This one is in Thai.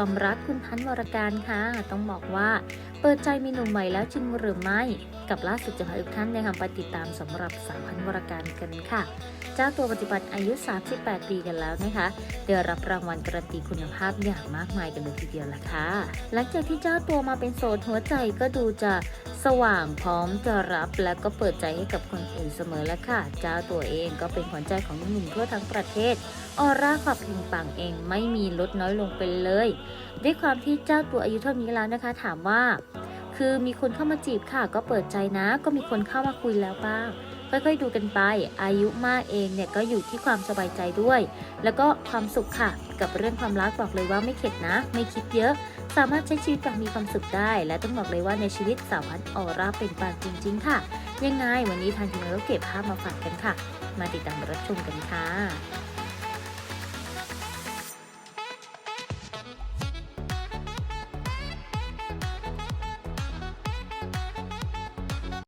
ความรักคุณพันธ์วรการค่ะ ต้องบอกว่าเปิดใจมีหนุ่มใหม่แล้วจริงหรือไม่ กับล่าสุดจะพาทุกท่านในคำไปติดตามสำหรับสาวพันธ์วรการกันค่ะ เจ้าตัวปัจจุบันอายุ 38 ปีกันแล้วนะคะได้รับรางวัลการันตีคุณภาพอย่างมากมายกันเลยทีเดียวล่ะค่ะ หลังจากที่เจ้าตัวมาเป็นโสดหัวใจก็ดูจะสว่างพร้อมจะรับและก็เปิดใจให้กับคนอื่นเสมอแล้วค่ะ เจ้าตัวเองก็เป็นขวัญใจของหนุ่มทั่วทั้งประเทศออร่าขับพิงปังเองไม่มีลดน้อยลงไปเลย ด้วยความที่เจ้าตัวอายุเท่านี้แล้วนะคะ ถามว่า คือมีคนเข้ามาจีบค่ะ ก็เปิดใจนะ ก็มีคนเข้ามาคุยแล้วบ้าง ค่อยๆดูกันไป อายุมากเองเนี่ยก็อยู่ที่ความสบายใจด้วย แล้วก็ความสุขค่ะ กับเรื่องความรักบอกเลยว่าไม่เข็ดนะ ไม่คิดเยอะ สามารถใช้ชีวิตอย่างมีความสุขได้ และต้องบอกเลยว่าในชีวิตสาวพันออร่าเป็นปางจริง ๆ ค่ะ ยังไงวันนี้ทางทีมงานก็เก็บภาพมาฝากกันค่ะ มาติดตามรับชมกันค่ะ